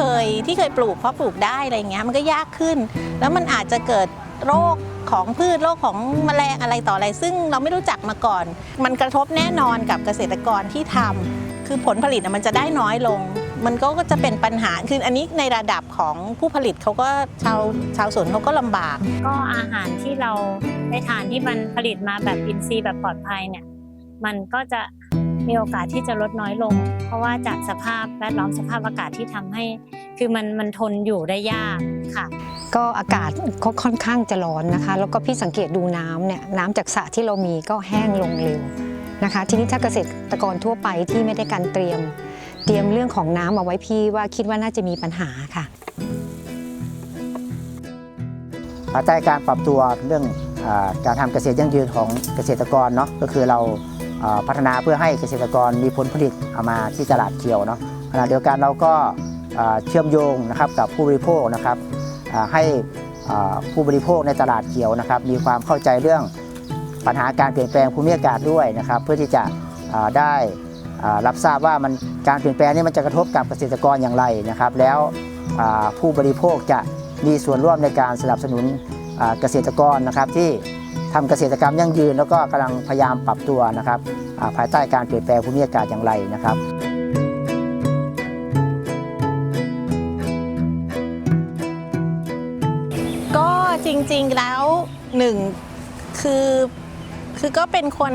เคยที่เคยปลูกเพราะปลูกได้อะไรเงี้ยมันก็ยากขึ้น แล้วมันอาจจะเกิดโรคของพืชโรคของแมลงอะไรต่ออะไร ซึ่งเราไม่รู้จักมาก่อน มันกระทบแน่นอนกับเกษตรกรที่ทำคือผลผลิตอะมันจะได้น้อยลง มันก็จะเป็นปัญหาคืออันนี้ในระดับของผู้ผลิตเขาก็ชาวชาวสวนเขาก็ลำบาก ก็อาหารที่เราได้ทานที่มันผลิตมาแบบอินทรีย์แบบปลอดภัยเนี่ยมันก็จะ มีโอกาสที่จะลดน้อยลง เพราะว่าจากสภาพแวดล้อมสภาพอากาศที่ทำให้ คือมันมันทนอยู่ได้ยากค่ะ ก็อากาศก็ค่อนข้างจะร้อนนะคะ แล้วก็พี่สังเกตดูน้ำเนี่ยน้ำจากสระที่เรามีก็แห้งลงเร็วนะคะ ทีนี้ถ้าเกษตรกรทั่วไปที่ไม่ได้การเตรียม เตรียมเรื่องของน้ำเอาไว้พี่ว่าคิดว่าน่าจะมีปัญหาค่ะภายใต้การปรับตัวเรื่องอาการทำเกษตรยั่งยืนของเกษตรกรเนาะก็คือเราอ่า พัฒนาเพื่อให้เกษตรกรมีผลผลิตเอามาที่ตลาดเขียวเนาะขณะเดียวกันเราก็เชื่อมโยงนะครับกับผู้บริโภคนะครับให้ผู้บริโภคในตลาดเขียวนะครับ มีความเข้าใจเรื่องปัญหาการเปลี่ยนแปลงภูมิอากาศด้วยนะครับ เพื่อที่จะได้รับทราบว่ามันการเปลี่ยนแปลงนี้มันจะกระทบกับเกษตรกรอย่างไรนะครับ แล้วผู้บริโภคจะมีส่วนร่วมในการสนับสนุนเกษตรกรนะครับที่ ทำเกษตรกรรมยั่งยืน แล้วก็กำลังพยายามปรับตัวนะครับภายใต้การเปลี่ยนแปลงภูมิอากาศอย่างไรนะครับก็จริงๆแล้วหนึ่งคือคือก็เป็นคน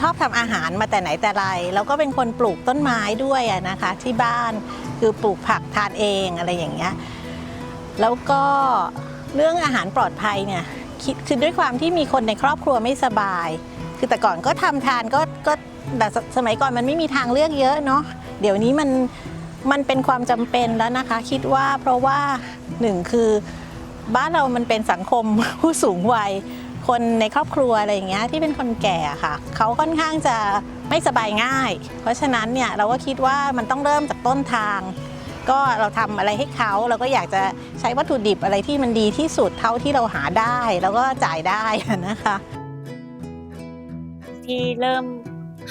ชอบทำอาหารมาแต่ไหนแต่ไร แล้วก็เป็นคนปลูกต้นไม้ด้วยนะคะ ที่บ้านคือปลูกผักทานเองอะไรอย่างเงี้ยแล้วก็เรื่องอาหารปลอดภัยเนี่ย คิดคือด้วยความที่มีคนในครอบครัวไม่สบาย คือแต่ก่อนก็ทำทานก็ก็แต่สมัยก่อนมันไม่มีทางเลือกเยอะเนาะเดี๋ยวนี้มันมันเป็นความจำเป็นแล้วนะคะ คิดว่าเพราะว่าหนึ่งคือบ้านเรามันเป็นสังคมผู้สูงวัย คนในครอบครัวอะไรอย่างเงี้ยที่เป็นคนแก่ค่ะเขาค่อนข้างจะไม่สบายง่าย เพราะฉะนั้นเนี่ยเราก็คิดว่ามันต้องเริ่มจากต้นทาง ก็เราทำอะไรให้เขาเราก็อยากจะใช้วัตถุดิบอะไรที่มันดีที่สุดเท่าที่เราหาได้ แล้วก็จ่ายได้นะคะ ที่เริ่ม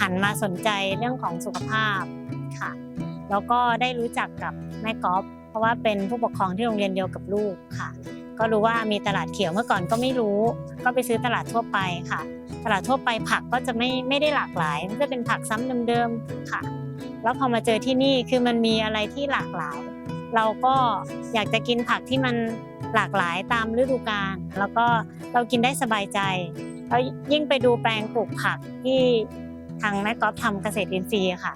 หันมาสนใจเรื่องของสุขภาพค่ะ แล้วก็ได้รู้จักกับแม่กอล์ฟเพราะว่าเป็นผู้ปกครองที่โรงเรียนเดียวกับลูกค่ะ ก็รู้ว่ามีตลาดเขียวเมื่อก่อนก็ไม่รู้ ก็ไปซื้อตลาดทั่วไปค่ะ ตลาดทั่วไปผักก็จะไม่ไม่ได้หลากหลายมันจะเป็นผักซ้ำเดิมๆค่ะ แล้วพอมาเจอที่นี่คือมันมีอะไรที่หลากหลาย เราก็อยากจะกินผักที่มันหลากหลายตามฤดูกาลแล้วก็เรากินได้สบายใจแล้วยิ่งไปดูแปลงปลูกผักที่ทางแม่ก๊อฟทำเกษตรอินทรีย์ค่ะ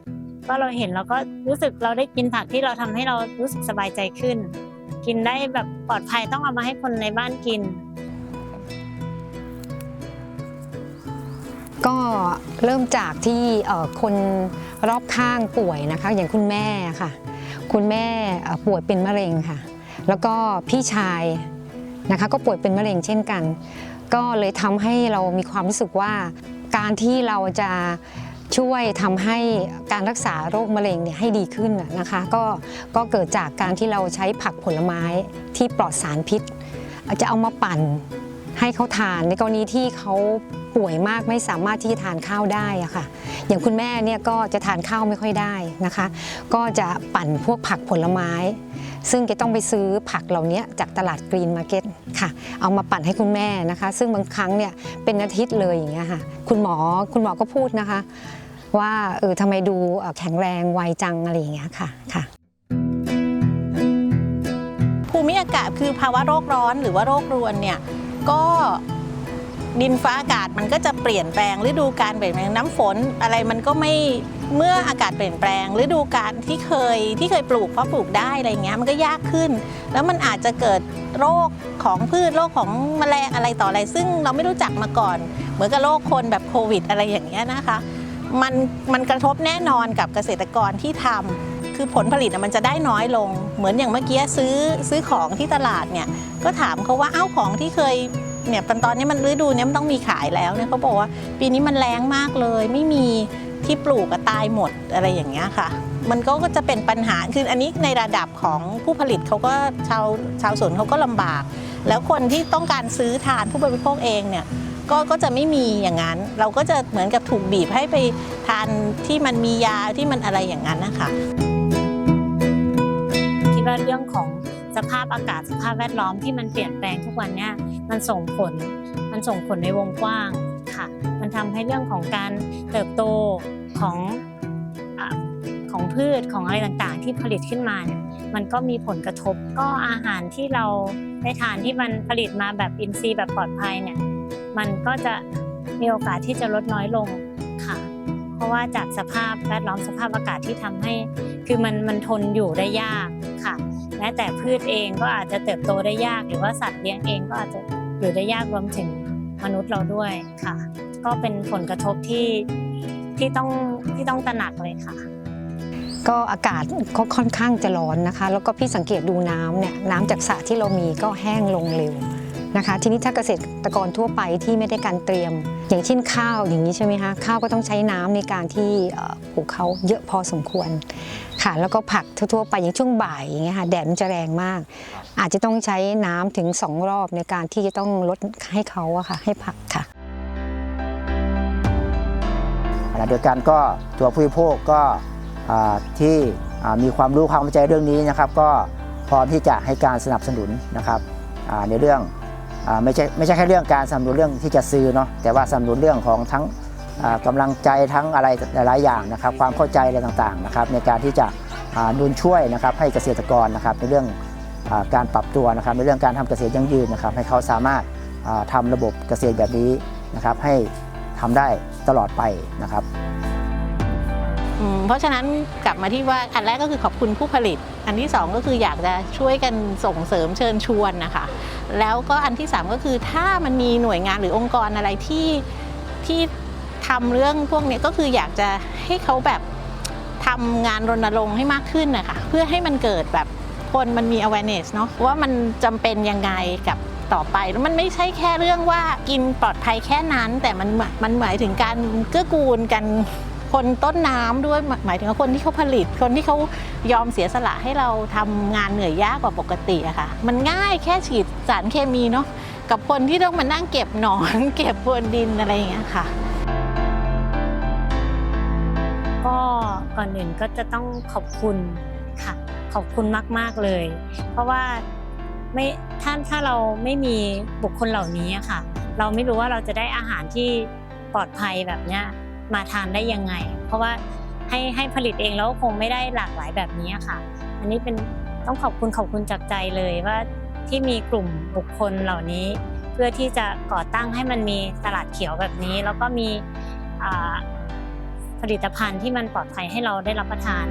ก็เราเห็นเราก็รู้สึกเราได้กินผักที่เราทำให้เรารู้สึกสบายใจขึ้น กินได้แบบปลอดภัยต้องเอามาให้คนในบ้านกิน ก็เริ่มจากที่คน รอบข้างป่วยนะคะ อย่างคุณแม่ค่ะ คุณแม่ป่วยเป็นมะเร็งค่ะ แล้วก็พี่ชายนะคะก็ป่วยเป็นมะเร็งเช่นกัน ก็เลยทำให้เรามีความรู้สึกว่า การที่เราจะช่วยทำให้การรักษาโรคมะเร็งเนี่ยให้ดีขึ้นนะคะก็ก็เกิดจากการที่เราใช้ผักผลไม้ที่ปลอดสารพิษ จะเอามาปั่นให้เขาทานในกรณีที่เขา ป่วยมากไม่สามารถที่จะทานข้าวได้อะค่ะ อย่างคุณแม่เนี่ยก็จะทานข้าวไม่ค่อยได้นะคะ ก็จะปั่นพวกผักผลไม้ ซึ่งจะต้องไปซื้อผักเหล่านี้จากตลาดกรีนมาร์เก็ตค่ะ เอามาปั่นให้คุณแม่นะคะ ซึ่งบางครั้งเนี่ยเป็นอาทิตย์เลยอย่างเงี้ยค่ะ คุณหมอคุณหมอก็พูดนะคะ ว่าเออทำไมดูแข็งแรงไวจังอะไรอย่างเงี้ยค่ะค่ะภูมิอากาศคือภาวะโรคร้อนหรือว่าโรครวนเนี่ยก็ ดินฟ้าอากาศมันก็จะเปลี่ยนแปลงฤดูการเปลี่ยนแปลงน้ำฝนอะไรมันก็ไม่เมื่ออากาศเปลี่ยนแปลงฤดูการที่เคยที่เคยปลูกเพราะปลูกได้อะไรเงี้ยมันก็ยากขึ้น แล้วมันอาจจะเกิดโรคของพืชโรคของแมลงอะไรต่ออะไร ซึ่งเราไม่รู้จักมาก่อน เหมือนกับโรคคนแบบโควิด อะไรอย่างเงี้ยนะคะมันมันกระทบแน่นอนกับเกษตรกรที่ทำคือผลผลิตมันจะได้น้อยลง เหมือนอย่างเมื่อกี้ซื้อซื้อของที่ตลาดเนี่ยก็ถามเขาว่าเอ้าของที่เคย เนี่ยตอนนี้มันฤดูเนี้มันต้องมีขายแล้วเนี่ยเขาบอกว่า ปีนี้มันแรงมากเลย ไม่มีที่ปลูกก็ตายหมดอะไรอย่างเงี้ยค่ะ มันก็จะเป็นปัญหาคืออันนี้ในระดับของผู้ผลิตเขาก็ชาวชาวสวนเขาก็ลำบาก แล้วคนที่ต้องการซื้อทานผู้บริโภคเองเนี่ยก็ก็จะไม่มีอย่างนั้น เราก็จะเหมือนกับถูกบีบให้ไปทานที่มันมียาที่มันอะไรอย่างนั้นนะคะคิดว่าเรื่องของ สภาพอากาศสภาพแวดล้อมที่มันเปลี่ยนแปลงทุกวันเนี้ยมันส่งผล มันส่งผลในวงกว้างค่ะมันทำให้เรื่องของการเติบโตของอของพืชของอะไรต่างๆ ที่ผลิตขึ้นมาเนี่ยมันก็มีผลกระทบก็อาหารที่เราได้ทานที่มันผลิตมาแบบอินทรีย์แบบปลอดภัยเนี่ยมันก็จะมีโอกาสที่จะลดน้อยลงค่ะ เพราะว่าจากสภาพแวดล้อมสภาพอากาศที่ทำให้ คือมันมันทนอยู่ได้ยากค่ะ แม้แต่พืชเองก็อาจจะเติบโตได้ยาก หรือว่าสัตว์เลี้ยงเองก็อาจจะอยู่ได้ยากรวมถึงมนุษย์เราด้วยค่ะ ก็เป็นผลกระทบที่ที่ต้องที่ต้องตระหนักเลยค่ะ ก็อากาศก็ค่อนข้างจะร้อนนะคะ แล้วก็พี่สังเกตดูน้ำเนี่ยน้ำจากสระที่เรามีก็แห้งลงเร็ว นะคะ ทีนี้ถ้าเกษตรกรทั่วไปที่ไม่ได้การเตรียม อย่างเช่นข้าวอย่างนี้ใช่ไหมคะข้าวก็ต้องใช้น้ำในการที่ปลูกเขาเยอะพอสมควรค่ะ แล้วก็ผักทั่วๆไปอย่างช่วงบ่ายอย่างเงี้ยค่ะแดดมันจะแรงมาก อาจจะต้องใช้น้ำถึงสองรอบในการที่จะต้องลดให้เขาอะค่ะให้ผักค่ะขณะเดียวกันก็ตัวผู้บริโภคก็ที่มีความรู้ความเข้าใจเรื่องนี้นะครับ ก็พร้อมที่จะให้การสนับสนุนนะครับในเรื่อง ไม่ใช่ไม่ใช่แค่เรื่องการสนับสนุนเรื่องที่จะซื้อเนาะแต่ว่าสนับสนุนเรื่องของทั้งอ่ากำลังใจทั้งอะไรหลายอย่างนะครับ ความเข้าใจอะไรต่างๆนะครับ ในการที่จะอ่าหนุนช่วยนะครับให้เกษตรกรนะครับในเรื่องอการปรับตัวนะครับในเรื่องการทำเกษตรยั่งยืนนะครับ ให้เขาสามารถอ่าทำระบบเกษตรแบบนี้นะครับ ให้ทำได้ตลอดไปนะครับ เพราะฉะนั้นกลับมาที่ว่าอันแรกก็คือขอบคุณผู้ผลิต อันที่สองก็คืออยากจะช่วยกันส่งเสริมเชิญชวนนะคะ แล้วก็อันที่สามก็คือถ้ามันมีหน่วยงานหรือองค์กรอะไรที่ที่ทำเรื่องพวกนี้ก็คืออยากจะให้เขาแบบทำงานรณรงค์ให้มากขึ้นนะคะเพื่อให้มันเกิดแบบคนมันมี awareness เนาะว่ามันจำเป็นยังไงกับต่อไปแล้วมันไม่ใช่แค่เรื่องว่ากินปลอดภัยแค่นั้น แต่มันมันหมายถึงการเกื้อกูลกัน คนต้นน้ำด้วยหมายถึงคนที่เขาผลิต คนที่เขายอมเสียสละให้เราทำงานเหนื่อยยากกว่าปกติอะค่ะ มันง่ายแค่ฉีดสารเคมีเนาะกับคนที่ต้องมานั่งเก็บหนอน เก็บพรวนดินอะไรอย่างเงี้ยค่ะก็ก่อนอื่นก็จะต้องขอบคุณค่ะ ขอบคุณมาก ๆ เลย เพราะว่าไม่ถ้าถ้าเราไม่มีบุคคลเหล่านี้ค่ะ เราไม่รู้ว่าเราจะได้อาหารที่ปลอดภัยแบบเนี้ย มาทานได้ยังไง เพราะว่าให้ให้ผลิตเองแล้วคงไม่ได้หลากหลายแบบนี้ค่ะ อันนี้เป็นต้องขอบคุณขอบคุณจากใจเลยว่าที่มีกลุ่มบุคคลเหล่านี้ เพื่อที่จะก่อตั้งให้มันมีตลาดเขียวแบบนี้ แล้วก็มีผลิตภัณฑ์ที่มันปลอดภัยให้เราได้รับประทาน